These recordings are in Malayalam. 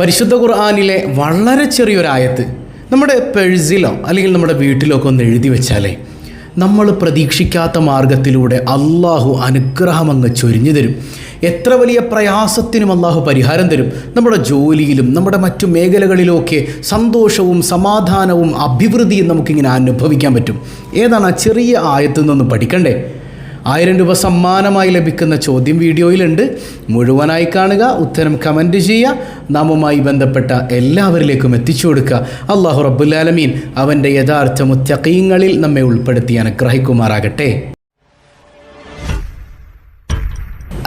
പരിശുദ്ധ ഖുർആാനിലെ വളരെ ചെറിയൊരായത്ത് നമ്മുടെ പെഴ്സിലോ അല്ലെങ്കിൽ നമ്മുടെ വീട്ടിലോ ഒക്കെ ഒന്ന് എഴുതി വെച്ചാലേ നമ്മൾ പ്രതീക്ഷിക്കാത്ത മാർഗത്തിലൂടെ അള്ളാഹു അനുഗ്രഹം അങ്ങ് ചൊരിഞ്ഞു തരും. എത്ര വലിയ പ്രയാസത്തിനും അള്ളാഹു പരിഹാരം തരും. നമ്മുടെ ജോലിയിലും നമ്മുടെ മറ്റു മേഖലകളിലുമൊക്കെ സന്തോഷവും സമാധാനവും അഭിവൃദ്ധിയും നമുക്കിങ്ങനെ അനുഭവിക്കാൻ പറ്റും. ഏതാണ് ആ ചെറിയ ആയത്തിൽ നിന്ന് പഠിക്കണ്ടേ? ആയിരം രൂപ സമ്മാനമായി ലഭിക്കുന്ന ചോദ്യം വീഡിയോയിലുണ്ട്. മുഴുവനായി കാണുക ഉത്തരം കമന്റ് ചെയ്യുക നാമുമായി ബന്ധപ്പെട്ട എല്ലാവരിലേക്കും എത്തിച്ചു കൊടുക്കുക. അള്ളാഹു റബ്ബുലാലമീൻ അവന്റെ യഥാർത്ഥ മുത്തക്കീങ്ങളിൽ നമ്മെ ഉൾപ്പെടുത്തി അനുഗ്രഹിക്കുമാറാകട്ടെ.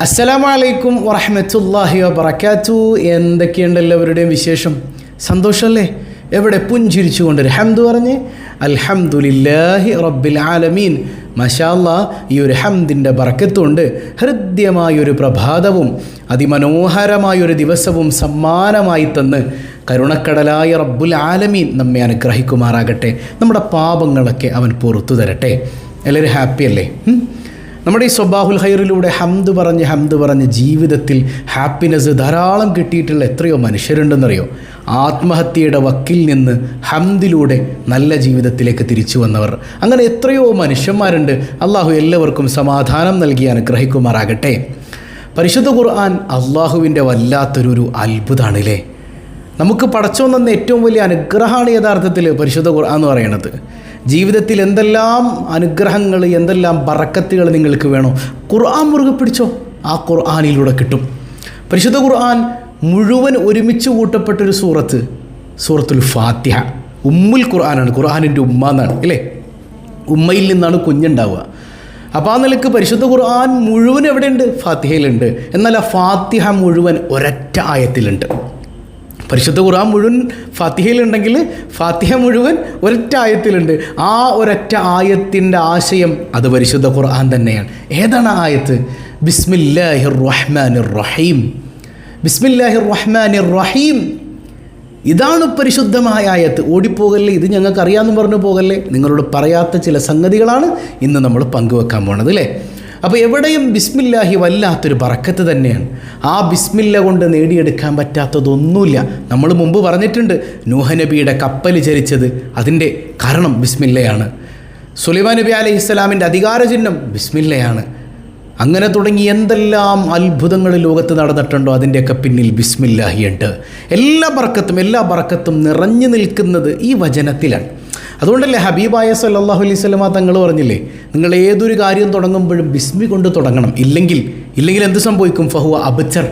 അസ്സലാമു അലൈക്കും വറഹമത്തല്ലാഹി വബർക്കാത്തു എന്തൊക്കെയുണ്ട് എല്ലാവരുടെയും വിശേഷം? സന്തോഷമല്ലേ? എവിടെ പുഞ്ചിരിച്ചുകൊണ്ട് ഹംദ് പറഞ്ഞ് അൽഹംദുലില്ലാഹി റബ്ബിൽ ആലമീൻ. മഷാല്ല ഈ ഒരു ഹംദിന്റെ ബറക്കത്തുണ്ട് ഹൃദ്യമായൊരു പ്രഭാതവും അതിമനോഹരമായൊരു ദിവസവും സമ്മാനമായി തന്ന് കരുണക്കടലായ റബ്ബുൽ ആലമീൻ നമ്മെ അനുഗ്രഹിക്കുമാറാകട്ടെ. നമ്മുടെ പാപങ്ങളൊക്കെ അവൻ പുറത്തു തരട്ടെ. എല്ലാവരും ഹാപ്പി അല്ലേ? നമ്മുടെ ഈ സ്വബാഹുൽ ഹൈറിലൂടെ ഹംദ് പറഞ്ഞ് ഹംദ് പറഞ്ഞ് ജീവിതത്തിൽ ഹാപ്പിനെസ് ധാരാളം കിട്ടിയിട്ടുള്ള എത്രയോ മനുഷ്യരുണ്ടെന്നറിയോ? ആത്മഹത്യയുടെ വക്കിൽ നിന്ന് ഹംദിലൂടെ നല്ല ജീവിതത്തിലേക്ക് തിരിച്ചു വന്നവർ. അങ്ങനെ എത്രയോ മനുഷ്യന്മാരുണ്ട്. അള്ളാഹു എല്ലാവർക്കും സമാധാനം നൽകി അനുഗ്രഹിക്കുമാറാകട്ടെ. പരിശുദ്ധ ഖുർആൻ അള്ളാഹുവിന്റെ വല്ലാത്തൊരു അത്ഭുതമാണ് അത്ഭുതമാണല്ലേ നമുക്ക് പടച്ചോ തന്ന ഏറ്റവും വലിയ അനുഗ്രഹമാണ് യഥാർത്ഥത്തിൽ പരിശുദ്ധ ഖുർആൻ എന്ന് പറയുന്നത്. ജീവിതത്തിൽ എന്തെല്ലാം അനുഗ്രഹങ്ങൾ എന്തെല്ലാം ബറക്കത്തുകൾ നിങ്ങൾക്ക് വേണോ ഖുർആൻ മുറുകെ പിടിച്ചോ ആ ഖുർആാനിലൂടെ കിട്ടും. പരിശുദ്ധ ഖുർആൻ മുഴുവൻ ഒരുമിച്ച് കൂട്ടപ്പെട്ടൊരു സൂറത്ത് സൂറത്തുൽ ഫാത്തിഹ. ഉമ്മുൽ ഖുർആനാണ് ഖുർആാനിന്റെ ഉമ്മ എന്നാണ് അല്ലേ? ഉമ്മയിൽ നിന്നാണ് കുഞ്ഞുണ്ടാവുക. അപ്പോൾ ആ നിലയ്ക്ക് പരിശുദ്ധ ഖുർആൻ മുഴുവൻ എവിടെയുണ്ട്? ഫാത്തിഹയിലുണ്ട്. എന്നാൽ ആ ഫാത്തിഹ മുഴുവൻ ഒരൊറ്റ ആയത്തിലുണ്ട്. പരിശുദ്ധ ഖുർആൻ മുഴുവൻ ഫാത്തിഹയിലുണ്ടെങ്കിൽ ഫാത്തിഹ മുഴുവൻ ഒരൊറ്റ ആയത്തിലുണ്ട്. ആ ഒരൊറ്റ ആയത്തിന്റെ ആശയം അത് പരിശുദ്ധ ഖുർആൻ തന്നെയാണ്. ഏതാണ് ആയത്ത്? ബിസ്മില്ലാഹിർ റഹ്മാനിർ റഹീം ബിസ്മില്ലാഹിർ റഹ്മാനിർ റഹീം ഇതാണ് പരിശുദ്ധമായ ആയത്ത്. ഓടിപ്പോകല്ലേ? ഇത് ഞങ്ങൾക്ക് അറിയാമെന്ന് പറഞ്ഞു പോകല്ലേ? നിങ്ങളോട് പറയാത്ത ചില സംഗതികളാണ് ഇന്ന് നമ്മൾ പങ്കുവെക്കാൻ പോണത് അല്ലേ? അപ്പോൾ എവിടെയും ബിസ്മില്ലാഹി വല്ലാത്തൊരു ബറക്കത്ത് തന്നെയാണ്. ആ ബിസ്മില്ല കൊണ്ട് നേടിയെടുക്കാൻ പറ്റാത്തതൊന്നുമില്ല. നമ്മൾ മുമ്പ് പറഞ്ഞിട്ടുണ്ട് നൂഹനബിയുടെ കപ്പൽ ചരിച്ചത് അതിന്റെ കാരണം ബിസ്മില്ലയാണ്. സുലൈമാൻ നബി അലൈഹി ഇസ്ലാമിന്റെ അധികാര ചിഹ്നം ബിസ്മില്ലയാണ്. അങ്ങനെ തുടങ്ങി എന്തെല്ലാം അത്ഭുതങ്ങൾ ലോകത്ത് നടന്നിട്ടുണ്ടോ അതിന്റെയൊക്കെ പിന്നിൽ ബിസ്മില്ലാഹിയുണ്ട്. എല്ലാ ബർക്കത്തും എല്ലാ ബർക്കത്തും നിറഞ്ഞു നിൽക്കുന്നത് ഈ വചനത്തിലാണ്. അതുകൊണ്ടല്ലേ ഹബീബായ സല്ലാഹു അലൈഹി സ്വലമ തങ്ങൾ പറഞ്ഞില്ലേ നിങ്ങൾ ഏതൊരു കാര്യം തുടങ്ങുമ്പോഴും ബിസ്മി കൊണ്ട് തുടങ്ങണം. ഇല്ലെങ്കിൽ ഇല്ലെങ്കിൽ എന്ത് സംഭവിക്കും? ഫഹുവ അബച്ചർ.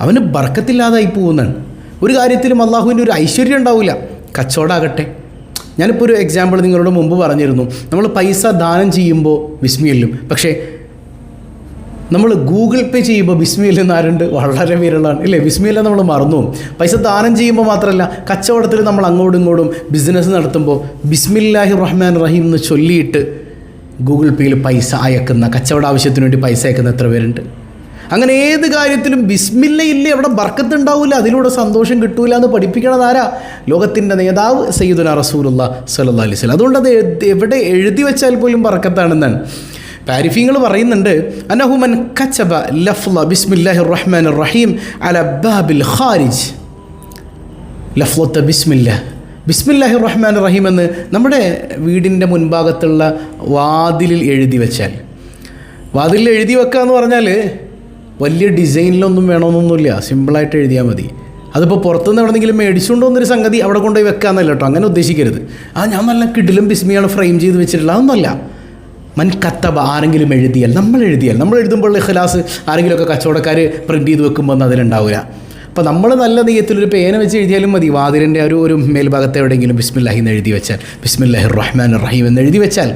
അവന് ബർക്കത്തില്ലാതായി പോകുന്നതാണ്. ഒരു കാര്യത്തിലും അള്ളാഹുവിന്റെ ഒരു ഐശ്വര്യം ഉണ്ടാവില്ല. കച്ചവടമാകട്ടെ ഞാനിപ്പോൾ ഒരു എക്സാമ്പിൾ നിങ്ങളോട് മുമ്പ് പറഞ്ഞിരുന്നു. നമ്മൾ പൈസ ദാനം ചെയ്യുമ്പോൾ വിസ്മിയല്ലും പക്ഷേ നമ്മൾ ഗൂഗിൾ പേ ചെയ്യുമ്പോൾ ബിസ്മിയിൽ നിന്ന് ആരുണ്ട്? വളരെ വിരളാണ്. ഇല്ലേ? ബിസ്മിയില്ല നമ്മൾ മറന്നു പൈസ ദാനം ചെയ്യുമ്പോൾ മാത്രമല്ല കച്ചവടത്തിൽ നമ്മൾ അങ്ങോട്ടും ഇങ്ങോട്ടും ബിസിനസ് നടത്തുമ്പോൾ ബിസ്മില്ലാഹി റഹ്മാൻ റഹീം എന്ന് ചൊല്ലിയിട്ട് ഗൂഗിൾ പേയിൽ പൈസ അയക്കുന്ന കച്ചവട ആവശ്യത്തിന് വേണ്ടി പൈസ അയക്കുന്ന എത്ര പേരുണ്ട്? അങ്ങനെ ഏത് കാര്യത്തിലും ബിസ്മില്ല ഇല്ലേ അവിടെ ബർക്കത്ത് ഉണ്ടാവില്ല അതിലൂടെ സന്തോഷം കിട്ടൂല എന്ന് പഠിപ്പിക്കണത് ആരാ? ലോകത്തിന്റെ നേതാവ് സയ്യിദുല റസൂലുള്ള സല്ലാ അലൈസ് അതുകൊണ്ട് അത് എവിടെ എഴുതി വെച്ചാൽ പോലും ബർക്കത്താണെന്നാണ്. പാരിഫീങ്ങൾ പറയുന്നുണ്ട് അനഹുമൻ കച്ചബ ലഫ്ല ബിസ്മില്ലാഹി റഹ്മാൻ റഹീം അല ബാബിൽ ഖാരിജ്. ലഫ്ലത്ത് ബിസ്മില്ല. ബിസ്മില്ലാഹി റഹ്മാൻ റഹീം എന്ന് നമ്മുടെ വീടിന്റെ മുൻഭാഗത്തുള്ള വാതിലിൽ എഴുതി വെച്ചാൽ. വാതിലിൽ എഴുതി വെക്കുക എന്ന് പറഞ്ഞാൽ വലിയ ഡിസൈനിലൊന്നും വേണമെന്നൊന്നുമില്ല. സിമ്പിളായിട്ട് എഴുതിയാൽ മതി. അതിപ്പോൾ പുറത്തുനിന്ന് എവിടെന്നെങ്കിലും മേടിച്ചുകൊണ്ട് വന്നൊരു സംഗതി അവിടെ കൊണ്ടുപോയി വെക്കാമെന്നല്ല കേട്ടോ. അങ്ങനെ ഉദ്ദേശിക്കരുത്. ആ ഞാൻ നല്ല കിഡിലും ബിസ്മിയാണ് ഫ്രെയിം ചെയ്ത് വെച്ചിട്ടുള്ള അതൊന്നുമല്ല. മൻ കത്തബ ആരെങ്കിലും എഴുതിയാൽ നമ്മൾ എഴുതിയാൽ നമ്മൾ എഴുതുമ്പോൾ ഇഖലാസ് ആരെങ്കിലുമൊക്കെ കച്ചവടക്കാർ പ്രിന്റ് ചെയ്ത് വെക്കുമ്പോൾ ഒന്നും അതിലുണ്ടാവില്ല അപ്പോൾ നമ്മൾ നല്ല നെയ്യത്തിലൊരു പേന വെച്ച് എഴുതിയാലും മതി. വാതിലിന്റെ ഒരു ഒരു മേൽഭാഗത്ത് എവിടെയെങ്കിലും ബിസ്മില്ലാഹി എന്ന് എഴുതി വെച്ചാൽ ബിസ്മില്ലാഹി റഹ്മാൻ റഹീം എന്ന് എഴുതി വെച്ചാൽ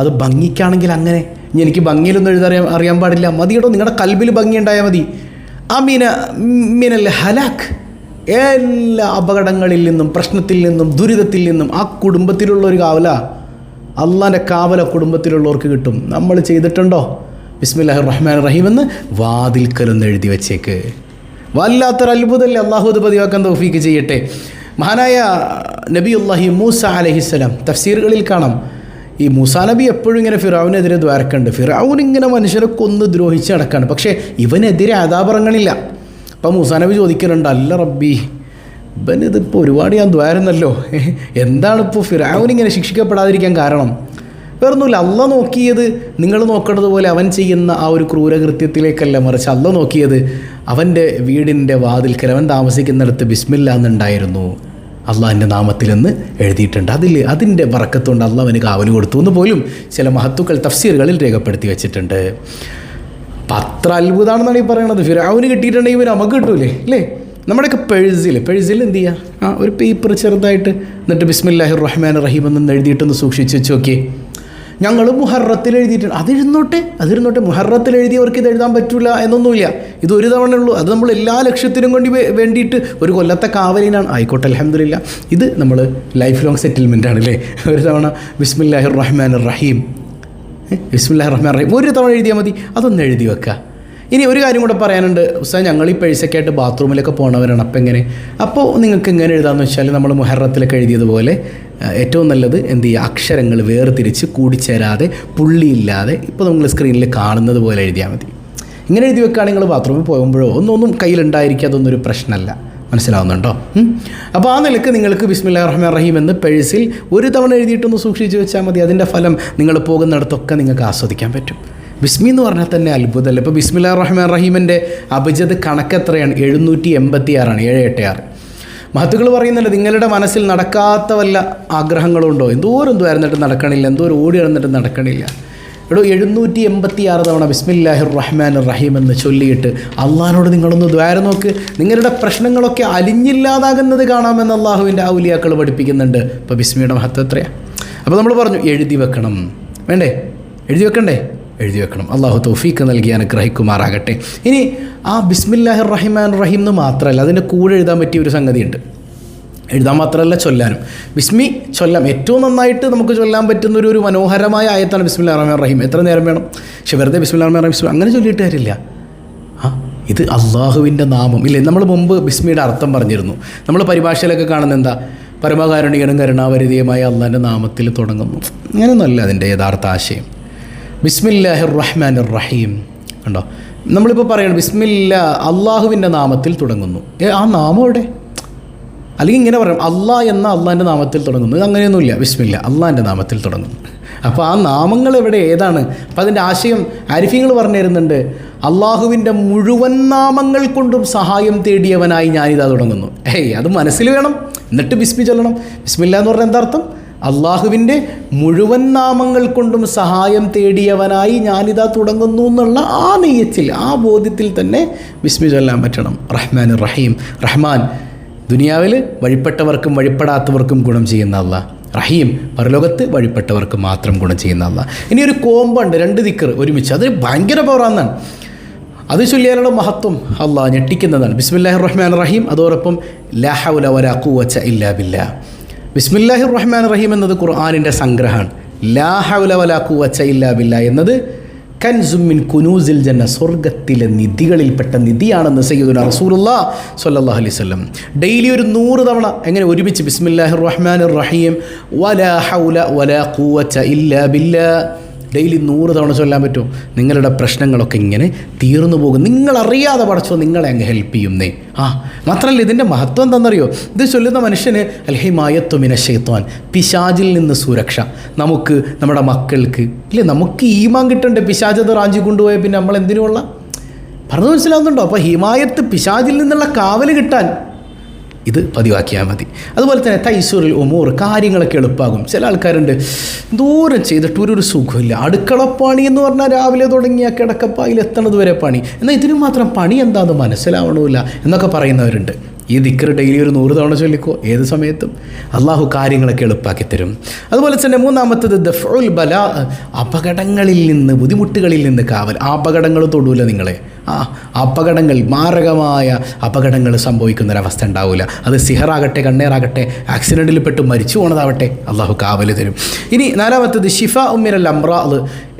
അത് ഭംഗിക്കാണെങ്കിൽ അങ്ങനെ. ഇനി എനിക്ക് ഭംഗിയിലൊന്നും എഴുതാൻ അറിയാൻ പാടില്ല. മതിയടോ നിങ്ങളുടെ കൽബിൽ ഭംഗി ഉണ്ടായാൽ മതി. ആ മീന മിനൽ ഹലാഖ് എല്ലാ അപകടങ്ങളിൽ നിന്നും പ്രശ്നത്തിൽ നിന്നും ദുരിതത്തിൽ നിന്നും ആ കുടുംബത്തിലുള്ള ഒരു കാവല. അള്ളാന്റെ കാവല കുടുംബത്തിലുള്ളവർക്ക് കിട്ടും. നമ്മൾ ചെയ്തിട്ടുണ്ടോ? ബിസ്മില്ലാഹി റഹ്മാൻ റഹീം എന്ന് വാതിൽക്കലൊന്ന് എഴുതി വെച്ചേക്ക്. വല്ലാത്തൊരു അത്ഭുതമല്ലേ അള്ളാഹു അത് പതിവാക്കാൻ തോഫീക്ക് ചെയ്യട്ടെ. മഹാനായ നബി അള്ളാഹി മൂസ അലഹിസ്സലാം തഫ്സീറുകളിൽ കാണാം. ഈ മൂസാ നബി എപ്പോഴും ഇങ്ങനെ ഫിറാവിനെതിരെ ദ്വാരക്കുണ്ട് ഫിറാവുൻ ഇങ്ങനെ മനുഷ്യരെ കൊന്ന് ദ്രോഹിച്ച് നടക്കാണ്. പക്ഷേ ഇവനെതിരെ അതാപറങ്ങണില്ല അപ്പം മൂസാ നബി ചോദിക്കുന്നുണ്ട് അല്ല റബ്ബി ഇവൻ ഇതിപ്പോൾ ഒരുപാട് ഞാൻ ദ്വാരുന്നല്ലോ. എന്താണിപ്പോൾ ഫിറാവിനിങ്ങനെ ശിക്ഷിക്കപ്പെടാതിരിക്കാൻ കാരണം? വേറൊന്നുമില്ല അല്ല നോക്കിയത് നിങ്ങൾ നോക്കേണ്ടത് പോലെ അവൻ ചെയ്യുന്ന ആ ഒരു ക്രൂരകൃത്യത്തിലേക്കല്ല മറിച്ച് അല്ല നോക്കിയത് അവന്റെ വീടിന്റെ വാതിൽക്കൽ അവൻ താമസിക്കുന്നിടത്ത് ബിസ്മില്ല എന്നുണ്ടായിരുന്നു. അള്ളാഹിന്റെ നാമത്തിലെന്ന് എഴുതിയിട്ടുണ്ട്. അതിൽ അതിന്റെ വറക്കത്തുകൊണ്ട് അള്ളാഹ് അവന് കാവൽ കൊടുത്തു എന്ന് പോലും ചില മഹത്തുക്കൾ തഫ്സീറുകളിൽ രേഖപ്പെടുത്തി വെച്ചിട്ടുണ്ട്. അപ്പം അത്ര അത്ഭുതമാണെന്നാണ് ഈ പറയണത്. ഫിറാവിന് കിട്ടിയിട്ടുണ്ടെങ്കിൽ ഇവർ നമുക്ക് കിട്ടൂലേ അല്ലേ നമ്മുടെയൊക്കെ പെഴ്സിൽ പെഴ്സിൽ എന്ത് ചെയ്യുക ആ ഒരു പേപ്പർ ചെറുതായിട്ട് എന്നിട്ട് ബിസ്മില്ലാഹിർ റഹ്മാൻ റഹീം എന്ന് എഴുതിയിട്ടൊന്ന് സൂക്ഷിച്ച് വെച്ച് നോക്കിയേ. ഞങ്ങൾ മുഹറത്തിൽ എഴുതിയിട്ടുണ്ട്. അതിരുന്നോട്ടെ അതിരുന്നോട്ടെ മുഹറത്തിൽ എഴുതിയവർക്ക് ഇത് എഴുതാൻ പറ്റില്ല എന്നൊന്നുമില്ല. ഇത് ഒരു തവണ ഉള്ളൂ അത് നമ്മൾ എല്ലാ ലക്ഷ്യത്തിനും കൊണ്ട് വേണ്ടിയിട്ട് ഒരു കൊല്ലത്തെ കാവലിനാണ്. ആയിക്കോട്ടെ അലഹമില്ല ഇത് നമ്മൾ ലൈഫ് ലോങ് സെറ്റിൽമെന്റ് ആണ് അല്ലേ? ഒരു തവണ ബിസ്മില്ലാഹിർ റഹ്മാൻ റഹീം ബിസ്മില്ലാഹിർ റഹ്മാൻ റഹീം ഒരു തവണ എഴുതിയാൽ മതി. അതൊന്ന് എഴുതി വെക്കുക ഇനി ഒരു കാര്യം കൂടെ പറയാനുണ്ട്. ഉസ്താദ് ഞങ്ങൾ ഈ പൈസക്കായിട്ട് ബാത്റൂമിലൊക്കെ പോകണവരാണ് അപ്പം എങ്ങനെ? അപ്പോൾ നിങ്ങൾക്ക് എങ്ങനെ എഴുതാമെന്ന് വെച്ചാൽ നമ്മൾ മുഹറത്തിലൊക്കെ എഴുതിയതുപോലെ ഏറ്റവും നല്ലത് എന്ത് ചെയ്യുക? അക്ഷരങ്ങൾ വേർതിരിച്ച് കൂടിച്ചേരാതെ പുള്ളിയില്ലാതെ ഇപ്പോൾ നമ്മൾ സ്ക്രീനിൽ കാണുന്നത് പോലെ എഴുതിയാൽ മതി. ഇങ്ങനെ എഴുതി വെക്കുകയാണെങ്കിൽ നിങ്ങൾ ബാത്റൂമിൽ പോകുമ്പോഴോ ഒന്നൊന്നും കയ്യിലുണ്ടായിരിക്കുക അതൊന്നും ഒരു പ്രശ്നമല്ല. മനസ്സിലാവുന്നുണ്ടോ? അപ്പോൾ ആ നിലയ്ക്ക് നിങ്ങൾക്ക് ബിസ്മില്ലാ റഹ്മാൻ റഹീം എന്ന് പേഴ്സിൽ ഒരു തവണ എഴുതിയിട്ടൊന്ന് സൂക്ഷിച്ച് വെച്ചാൽ മതി. അതിന്റെ ഫലം നിങ്ങൾ പോകുന്നിടത്തൊക്കെ നിങ്ങൾക്ക് ആസ്വദിക്കാൻ പറ്റും. ബിസ്മി എന്ന് പറഞ്ഞാൽ തന്നെ അത്ഭുതമല്ല? ഇപ്പോൾ ബിസ്മില്ലാ റഹ്മാൻ റഹീമിന്റെ അഭിജത് കണക്ക് എത്രയാണ്? എഴുന്നൂറ്റി എൺപത്തി ആറാണ് ഏഴ് എട്ട് ആറ്. മഹത്തുക്കൾ പറയുന്നുണ്ട് നിങ്ങളുടെ മനസ്സിൽ നടക്കാത്ത വല്ല ആഗ്രഹങ്ങളുണ്ടോ? എന്തോരം എന്തുവായിരുന്നിട്ട് നടക്കണില്ല എന്തോരം ഓടി നടന്നിട്ട് നടക്കണില്ല. എടോ എഴുന്നൂറ്റി എൺപത്തി ആറ് തവണ ബിസ്മില്ലാഹിർ റഹ്മാൻ റഹീം എന്ന് ചൊല്ലിയിട്ട് അള്ളഹാനോട് നിങ്ങളൊന്ന് ദ്വാര നോക്ക്. നിങ്ങളുടെ പ്രശ്നങ്ങളൊക്കെ അലിഞ്ഞില്ലാതാകുന്നത് കാണാമെന്ന് അള്ളാഹുവിന്റെ ഔലിയാക്കൾ പഠിപ്പിക്കുന്നുണ്ട്. ഇപ്പോൾ ബിസ്മിയുടെ മഹത്വം എത്രയാണ് അപ്പോൾ നമ്മൾ പറഞ്ഞു എഴുതി വെക്കണം. വേണ്ടേ? എഴുതി വെക്കണ്ടേ? എഴുതി വെക്കണം. അള്ളാഹു തൗഫീക്ക് നൽകി അനുഗ്രഹിക്കുമാറാകട്ടെ. ഇനി ആ ബിസ്മില്ലാഹിർ റഹിമാൻ റഹീം എന്ന് മാത്രമല്ല അതിന്റെ കൂടെ എഴുതാൻ പറ്റിയ ഒരു സംഗതിയുണ്ട്. എഴുതാൻ മാത്രമല്ല ചൊല്ലാനും. ബിസ്മി ചൊല്ലാം. ഏറ്റവും നന്നായിട്ട് നമുക്ക് ചൊല്ലാൻ പറ്റുന്ന ഒരു ഒരു മനോഹരമായ ആയത്താണ് ബിസ്മില്ലാ റഹ്മാൻ റഹീം. എത്ര നേരം വേണം? പക്ഷെ വെറുതെ ബിസ്മില്ലാ റഹ്മാൻ റഹീം അങ്ങനെ ചൊല്ലിയിട്ട് കാര്യമില്ല. ആ ഇത് അള്ളാഹുവിന്റെ നാമം. ഇല്ലേ? നമ്മൾ മുമ്പ് ബിസ്മിയുടെ അർത്ഥം പറഞ്ഞിരുന്നു. നമ്മൾ പരിഭാഷയിലൊക്കെ കാണുന്ന എന്താ? പരമകാരുണികനും കരുണാവരുതിയുമായ അള്ളാന്റെ നാമത്തിൽ തുടങ്ങുന്നു. അങ്ങനെയൊന്നുമല്ല അതിന്റെ യഥാർത്ഥ ആശയം. ബിസ്മില്ലാഹിർ റഹ്മാൻ റഹീം കണ്ടോ? നമ്മളിപ്പോൾ പറയണം ബിസ്മില്ല അള്ളാഹുവിന്റെ നാമത്തിൽ തുടങ്ങുന്നു. ആ നാമം എവിടെ? അല്ലെങ്കിൽ ഇങ്ങനെ പറയാം അള്ളാഹ് എന്ന അള്ളാന്റെ നാമത്തിൽ തുടങ്ങുന്നു. അങ്ങനെയൊന്നുമില്ല. ബിസ്മില്ല അള്ളാന്റെ നാമത്തിൽ തുടങ്ങുന്നു. അപ്പോൾ ആ നാമങ്ങൾ എവിടെ? ഏതാണ്? അപ്പോൾ അതിന്റെ ആശയം ആരിഫ്യങ്ങൾ പറഞ്ഞു തരുന്നുണ്ട്. അള്ളാഹുവിന്റെ മുഴുവൻ നാമങ്ങൾ കൊണ്ടും സഹായം തേടിയവനായി ഞാനിതാ തുടങ്ങുന്നു. ഏയ് അത് മനസ്സിൽ വേണം. എന്നിട്ട് ബിസ്മി ചൊല്ലണം. ബിസ്മില്ല എന്ന് പറഞ്ഞാൽ എന്താ അർത്ഥം? അള്ളാഹുവിന്റെ മുഴുവൻ നാമങ്ങൾ കൊണ്ടും സഹായം തേടിയവനായി ഞാനിതാ തുടങ്ങുന്നു എന്നുള്ള ആ നെയ്യത്തിൽ ആ ബോധ്യത്തിൽ തന്നെ വിസ്മി ചൊല്ലാൻ പറ്റണം. റഹ്മാൻ റഹീം. റഹ്മാൻ ദുനിയാവിൽ വഴിപ്പെട്ടവർക്കും വഴിപ്പെടാത്തവർക്കും ഗുണം ചെയ്യുന്ന അല്ല റഹീം പരലോകത്ത് വഴിപ്പെട്ടവർക്ക് മാത്രം ഗുണം ചെയ്യുന്ന അല്ല ഇനി ഒരു കോമ്പുണ്ട് രണ്ട് ദിക്കർ ഒരുമിച്ച്. അത് ഭയങ്കര പവറാന്നാണ് അത് ചൊല്ലിയാലുള്ള മഹത്വം അള്ളാഹ് ഞെട്ടിക്കുന്നതാണ്. ബിസ്മില്ലാഹിർ റഹ്മാൻ റഹീം. അതോടൊപ്പം ലാഹുല വലാ കൂവച്ച ഇല്ലാ ബില്ലാ. ബിസ്മില്ലാഹി റഹ്മാൻ റഹീം എന്നത് ഖുർആാനിന്റെ സംഗ്രഹമാണ്. ലാഹുല വലാ ഖുവച്ച ഇല്ലാ ബില്ലാ എന്നത് കൻസുമിൻ കുനൂസിൽ ജന്ന സ്വർഗത്തിലെ നിധികളിൽപ്പെട്ട നിധിയാണെന്ന് സയ്യിദുന റസൂലുള്ള സ്വല്ലല്ലാഹു അലൈഹി വസല്ലം. ഡെയിലി ഒരു നൂറ് തവണ എങ്ങനെ ഒരുമിച്ച് ബിസ്മില്ലാഹിർ റഹ്മാനിർ റഹീം വലാ ഹൗല വലാ കൂവച്ച ഇല്ലാ ബില്ലാ ഡെയിലി നൂറ് തവണ ചൊല്ലാൻ പറ്റും നിങ്ങളുടെ പ്രശ്നങ്ങളൊക്കെ ഇങ്ങനെ തീർന്നു പോകും. നിങ്ങളറിയാതെ പഠിച്ചോ നിങ്ങളെ അങ്ങ് ഹെൽപ്പ് ചെയ്യുന്നേ. ആ മാത്രമല്ല ഇതിന്റെ മഹത്വം എന്താണെന്നറിയോ? ഇത് ചൊല്ലുന്ന മനുഷ്യന് അൽഹിമായത്വമിന ഷെയ്ത്വാൻ പിശാജിൽ നിന്ന് സുരക്ഷ. നമുക്ക് നമ്മുടെ മക്കൾക്ക് ഇല്ലേ നമുക്ക് ഈമാൻ കിട്ടണ്ടേ പിശാജത് റാഞ്ചി കൊണ്ടുപോയ പിന്നെ നമ്മൾ എന്തിനുമുള്ള പറഞ്ഞു മനസ്സിലാവുന്നുണ്ടോ? അപ്പോൾ ഹിമായത്ത് പിശാജിൽ നിന്നുള്ള കാവൽ കിട്ടാൻ ഇത് പതിവാക്കിയാൽ മതി. അതുപോലെ തന്നെ തൈസൂറിൽ ഒമൂർ കാര്യങ്ങളൊക്കെ എളുപ്പമാകും ചില ആൾക്കാരുണ്ട് ദൂരം ചെയ്തിട്ട് ഒരു സുഖമില്ല. അടുക്കളപ്പണി എന്ന് പറഞ്ഞാൽ രാവിലെ തുടങ്ങിയ കിടക്കപ്പായിൽ എത്തണത് വരെ പണി. എന്നാൽ ഇതിനു മാത്രം പണി എന്താണെന്ന് മനസ്സിലാവണമില്ല എന്നൊക്കെ പറയുന്നവരുണ്ട്. ഈ ദിക്കർ ഡെയിലി ഒരു നൂറ് തവണ ചൊല്ലിക്കോ? ഏത് സമയത്തും. അള്ളാഹു കാര്യങ്ങളൊക്കെ എളുപ്പാക്കി തരും. അതുപോലെ തന്നെ മൂന്നാമത്തത് ദഫുൽ ബല അപകടങ്ങളിൽ നിന്ന് ബുദ്ധിമുട്ടുകളിൽ നിന്ന് കാവൽ. അപകടങ്ങൾ തൊടൂല നിങ്ങളെ. ആ അപകടങ്ങൾ മാരകമായ അപകടങ്ങൾ സംഭവിക്കുന്നൊരവസ്ഥ ഉണ്ടാവില്ല അത് സിഹറാകട്ടെ കണ്ണേറാകട്ടെ ആക്സിഡന്റിൽ പെട്ട് മരിച്ചു പോണതാവട്ടെ അള്ളാഹു കാവൽ തരും. ഇനി നാലാമത്തത് ഷിഫ ഉമ്മിരൽ അമ്ര അത്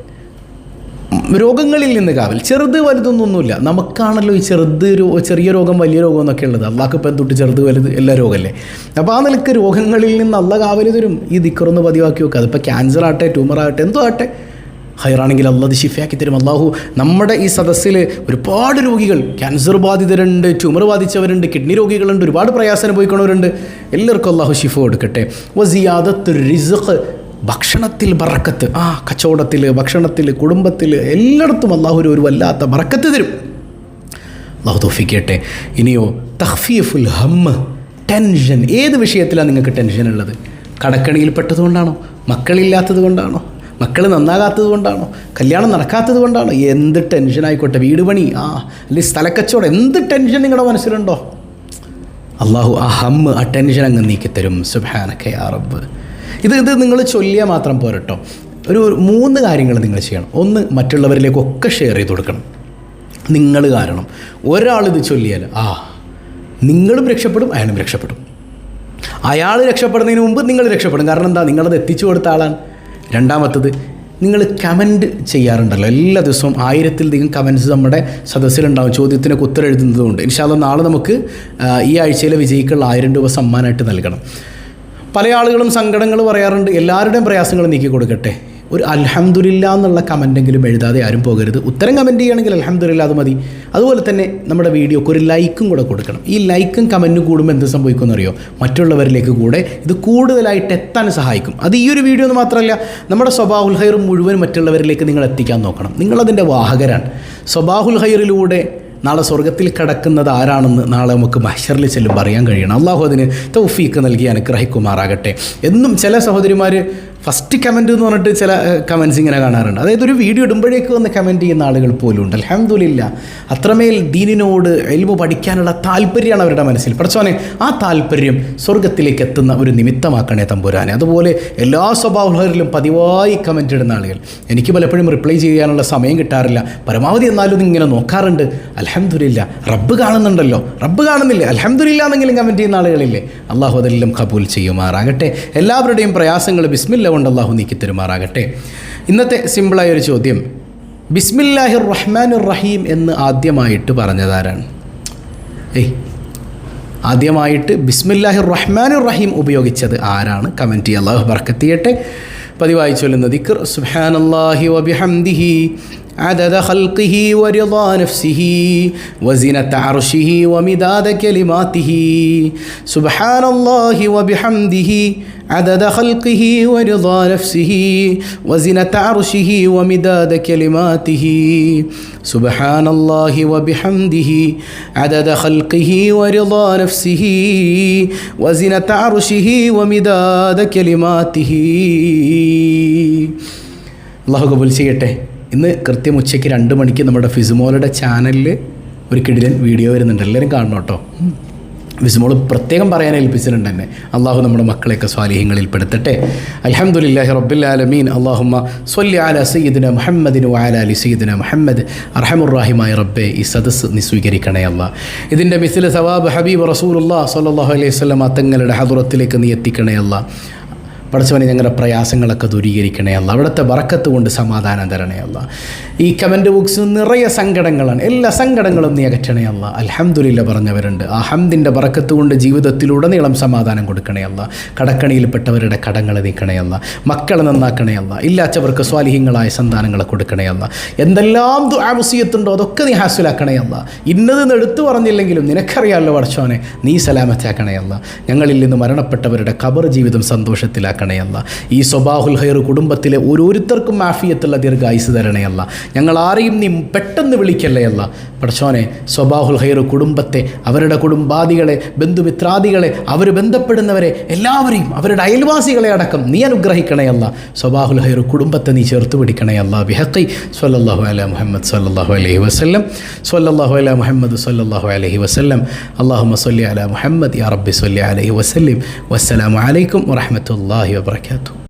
രോഗങ്ങളിൽ നിന്ന് കാവൽ. ചെറുത് വലുതൊന്നൊന്നുമില്ല. നമുക്കാണല്ലോ ഈ ചെറുത് ചെറിയ രോഗം വലിയ രോഗം എന്നൊക്കെ ഉള്ളത്. അള്ളാഹ്ക്ക് ഇപ്പം തൊട്ട് ചെറുത് വലുത് എല്ലാ രോഗമല്ലേ? അപ്പോൾ ആ നിലയ്ക്ക് രോഗങ്ങളിൽ നിന്ന് അള്ള കാവൽ തരും. ഈ ദിക്കറൊന്ന് പതിവാക്കി വെക്കുക അതിപ്പോൾ ക്യാൻസർ ആകട്ടെ ട്യൂമർ ആകട്ടെ എന്തോ ആട്ടെ ഹൈറാണെങ്കിൽ അള്ളാഹ് ഷിഫയാക്കി തരും. അള്ളാഹു നമ്മുടെ ഈ സദസ്സിൽ ഒരുപാട് രോഗികൾ ക്യാൻസർ ബാധിതരുണ്ട് ട്യൂമർ ബാധിച്ചവരുണ്ട് കിഡ്നി രോഗികളുണ്ട് ഒരുപാട് പ്രയാസം അനുഭവിക്കുന്നവരുണ്ട്. എല്ലാവർക്കും അള്ളാഹു ഷിഫ കൊടുക്കട്ടെ. വസിയാദത്ത് റിസഖ് ഭക്ഷണത്തിൽ ബറക്കത്ത്. ആ കച്ചവടത്തിൽ ഭക്ഷണത്തിൽ കുടുംബത്തിൽ എല്ലായിടത്തും അള്ളാഹു ഒരു വല്ലാത്ത ബറക്കത്ത് തരും. അള്ളാഹു തോഫിക്കട്ടെ ഇനിയോ തഹ്ഫീഫുൽ ഹമ്മ് ടെൻഷൻ. ഏത് വിഷയത്തിലാണ് നിങ്ങൾക്ക് ടെൻഷൻ ഉള്ളത് കടക്കണിയിൽ പെട്ടതുകൊണ്ടാണോ? മക്കളില്ലാത്തത് കൊണ്ടാണോ മക്കൾ നന്നാകാത്തത് കൊണ്ടാണോ? കല്യാണം നടക്കാത്തത് കൊണ്ടാണോ? എന്ത് ടെൻഷൻ ആയിക്കോട്ടെ വീട് പണി ആ അല്ലെങ്കിൽ സ്ഥലക്കച്ചവടം എന്ത് ടെൻഷൻ നിങ്ങളുടെ മനസ്സിലുണ്ടോ? അള്ളാഹു ആ ഹമ്മ് ആ ടെൻഷൻ അങ്ങ് നീക്കിത്തരും. സുബാനക്കെ ആ റബ്ബ്. ഇത് ഇത് നിങ്ങൾ ചൊല്ലിയാൽ മാത്രം പോരട്ടോ. ഒരു മൂന്ന് കാര്യങ്ങൾ നിങ്ങൾ ചെയ്യണം. ഒന്ന് മറ്റുള്ളവരിലേക്കൊക്കെ ഷെയർ ചെയ്ത് കൊടുക്കണം. നിങ്ങൾ കാരണം. ഒരാളിത് ചൊല്ലിയാൽ ആ നിങ്ങളും രക്ഷപ്പെടും അയാളും രക്ഷപ്പെടും. അയാൾ രക്ഷപ്പെടുന്നതിന് മുമ്പ് നിങ്ങൾ രക്ഷപ്പെടും. കാരണം എന്താ? നിങ്ങളത് എത്തിച്ചു കൊടുത്ത ആളാണ്. രണ്ടാമത്തത് നിങ്ങൾ കമന്റ് ചെയ്യാറുണ്ടല്ലോ. എല്ലാ ദിവസവും ആയിരത്തിലധികം കമന്റ്സ് നമ്മുടെ സദസ്സിലുണ്ടാവും. ചോദ്യത്തിനൊക്കെ ഉത്തരം എഴുതുന്നതുകൊണ്ട്. ഇൻഷാല്ല നാളെ നമുക്ക് ഈ ആഴ്ചയിലെ വിജയിക്കുള്ള ആയിരം രൂപ സമ്മാനമായിട്ട് നൽകണം. പല ആളുകളും സങ്കടങ്ങൾ പറയാറുണ്ട്. എല്ലാവരുടെയും പ്രയാസങ്ങൾ നീക്കി കൊടുക്കട്ടെ ഒരു അലഹമുല്ല എന്നുള്ള കമന്റെങ്കിലും എഴുതാതെ ആരും പോകരുത്. ഉത്തരം കമന്റ് ചെയ്യുകയാണെങ്കിൽ അലഹമുല്ല അത് മതി. അതുപോലെ തന്നെ നമ്മുടെ വീഡിയോക്ക് ഒരു ലൈക്കും കൂടെ കൊടുക്കണം. ഈ ലൈക്കും കമന്റും കൂടുമ്പോൾ എന്ത് സംഭവിക്കുമെന്ന് അറിയോ? മറ്റുള്ളവരിലേക്ക് കൂടെ ഇത് കൂടുതലായിട്ട് എത്താൻ സഹായിക്കും. അത് ഈ ഒരു വീഡിയോ എന്ന് മാത്രമല്ല നമ്മുടെ സ്വഭാവുൽ ഹൈർ മുഴുവൻ മറ്റുള്ളവരിലേക്ക് നിങ്ങൾ എത്തിക്കാൻ നോക്കണം. നിങ്ങളതിന്റെ വാഹകരാണ്. സ്വഭാഹുൽ ഹൈറിലൂടെ നാളെ സ്വർഗത്തിൽ കിടക്കുന്നത് ആരാണെന്ന് നാളെ നമുക്ക് മഹ്ഷറിൽ ചെല്ലുമ്പോൾ അറിയാൻ കഴിയണം. അള്ളാഹു അതിന് തൗഫീക്ക് നൽകി അനുഗ്രഹിക്കുമാറാകട്ടെ. എന്നും ചില സഹോദരിമാർ ഫസ്റ്റ് കമന്റ് എന്ന് പറഞ്ഞിട്ട് ചില കമൻസ് ഇങ്ങനെ കാണാറുണ്ട്. അതായത് ഒരു വീഡിയോ ഇടുമ്പോഴേക്ക് വന്ന് കമന്റ് ചെയ്യുന്ന ആളുകൾ പോലും ഉണ്ട്. അലഹമില്ല അത്രമേൽ ദീനിനോട് എൽമു പഠിക്കാനുള്ള താല്പര്യമാണ് അവരുടെ മനസ്സിൽ. പഠിച്ചോനെ ആ താല്പര്യം സ്വർഗത്തിലേക്ക് എത്തുന്ന ഒരു നിമിത്തമാക്കണേ തമ്പുരാനെ. അതുപോലെ എല്ലാ സ്വഭാവങ്ങളിലും പതിവായി കമന്റ് ഇടുന്ന ആളുകൾ. എനിക്ക് പലപ്പോഴും റിപ്ലൈ ചെയ്യാനുള്ള സമയം കിട്ടാറില്ല. പരമാവധി എന്നാലും ഇങ്ങനെ നോക്കാറുണ്ട്. അലഹമില്ല റബ്ബ് കാണുന്നുണ്ടല്ലോ. റബ്ബ് കാണുന്നില്ലേ? അലഹമുല്ല എന്നെങ്കിലും കമന്റ് ചെയ്യുന്ന ആളുകളില്ലേ? അള്ളാഹു അതെല്ലാം കബൂൽ ചെയ്യുമാറാകട്ടെ. എല്ലാവരുടെയും പ്രയാസങ്ങൾ ബിസ്മില്ല കൊണ്ട് അള്ളാഹു നീക്കി തരുമാറാകട്ടെ. ഇന്നത്തെ സിമ്പിളായ ഒരു ചോദ്യം ബിസ്മില്ലാഹിർ റഹ്മാനുർ റഹീം എന്ന് ആദ്യമായിട്ട് പറഞ്ഞതാരാണ്? ഏയ് ആദ്യമായിട്ട് ബിസ്മില്ലാഹിർ റഹ്മാനുർ റഹീം ഉപയോഗിച്ചത് ആരാണ്? കമന്റ് ചെയ്യുക അള്ളാഹു ബർക്കത്തിയട്ടെ പതിവായി ചൊല്ലുന്ന ദിക്ർ സുബ്ഹാനല്ലാഹി വബിഹംദിഹി عدد خلقه ورضا نفسه وزنة عرشه ومداد كلماته. سبحان الله وبحمده عدد خلقه ورضا نفسه وزنة عرشه ومداد كلماته. سبحان الله وبحمده عدد خلقه ورضا نفسه وزنة عرشه ومداد كلماته. الله قبل سيئته ഇന്ന് കൃത്യം ഉച്ചയ്ക്ക് രണ്ട് മണിക്ക് നമ്മുടെ ഫിസുമോളുടെ ചാനലിൽ ഒരു കിടിലൻ വീഡിയോ വരുന്നുണ്ട്. എല്ലാവരും കാണണം കേട്ടോ. ഫിസുമോൾ പ്രത്യേകം പറയാൻ ഏൽപ്പിച്ചിട്ടുണ്ട് തന്നെ അള്ളാഹു നമ്മുടെ മക്കളെയൊക്കെ സ്വാലിഹ്യങ്ങളിൽ പെടുത്തട്ടെ. അലഹമുല്ലാഹി റബ്ബുല്ലാലമീൻ അള്ളാഹുമ്മ സ്വല്ലി അല സയ്യിദിന മുഹമ്മദിന് വാല അലി സയ്യിദിന മുഹമ്മദ്. അർഹമുറാഹിമായ റബ്ബെ ഈ സദസ്സ് നീ സ്വീകരിക്കണേ അല്ല. ഇതിന്റെ മിസിൽ സവാബ് ഹബീബ് റസൂലുല്ലാ സല്ലാഹു അലൈഹി സ്വലം തങ്ങളുടെ ഹദുറത്തിലേക്ക് നീ എത്തിക്കണേ അല്ല. പഠിച്ചവനെ ഞങ്ങളുടെ പ്രയാസങ്ങളൊക്കെ ദൂരീകരിക്കണേ അല്ല. അവിടുത്തെ വറക്കത്ത് കൊണ്ട് സമാധാനം തരണേ അല്ല. ഈ കമന്റ് ബോക്സ് നിറയെ സങ്കടങ്ങളാണ്. എല്ലാ സങ്കടങ്ങളും നീ അകറ്റണേ അല്ല. അലഹമുല്ല പറഞ്ഞവരുണ്ട്. ആ ഹംദിന്റെ വറക്കത്ത് കൊണ്ട് ജീവിതത്തിലുടനീളം സമാധാനം കൊടുക്കണേ അല്ല. കടക്കണിയിൽപ്പെട്ടവരുടെ കടങ്ങൾ നീക്കണേ അല്ല. മക്കളെ നന്നാക്കണേ അല്ല. ഇല്ലാത്തവർക്ക് സ്വാലിഹ്യങ്ങളായ സന്താനങ്ങളെ കൊടുക്കണേ അല്ല. എന്തെല്ലാം ആവശ്യത്തുണ്ടോ അതൊക്കെ നീ ഹാസിലാക്കണേ അല്ല. ഇന്നതെന്ന് എടുത്തു പറഞ്ഞില്ലെങ്കിലും നിനക്കറിയാമല്ലോ പഠിച്ചോനെ നീ സലാമത്താക്കണേ അല്ല. ഞങ്ങളിൽ നിന്ന് മരണപ്പെട്ടവരുടെ ഖബർ ജീവിതം സന്തോഷത്തിലാക്കണേ അല്ല ഈ സ്വബാഹുൽ ഹൈർ കുടുംബത്തിലെ ഓരോരുത്തർക്കും മാഫിയത്തുള്ള ദീർഘായുസ് തരണേ അല്ല ഞങ്ങൾ ആരെയും നീ പെട്ടെന്ന് വിളിക്കല്ലേ അല്ല പഠിച്ചോനെ സ്വബാഹുൽ ഹൈർ കുടുംബത്തെ അവരുടെ കുടുംബാദികളെ ബന്ധുമിത്രാദികളെ അവർ ബന്ധപ്പെടുന്നവരെ എല്ലാവരെയും അവരുടെ അയൽവാസികളെ അടക്കം നീ അനുഗ്രഹിക്കണേ അല്ല സ്വബാഹുൽ ഹൈർ കുടുംബത്തെ നീ ചേർത്ത് പിടിക്കണേ അല്ല ബിഹക്കി സ്വല്ലല്ലാഹു അല മുഹമ്മദ് സല്ലാഹു അലൈഹി വസല്ലം. സ്വല്ലാഹു അല മുഹമ്മദ് സല്ലാഹു അലൈഹി വസല്ലം. അള്ളാഹു മസ്ലി അല മുഹമ്മദ് യാ റബ്ബി സല്ലി അലൈഹി വസല്ലിം. വസ്സലാമു അലൈക്കും ওয়া বারাকাতুহু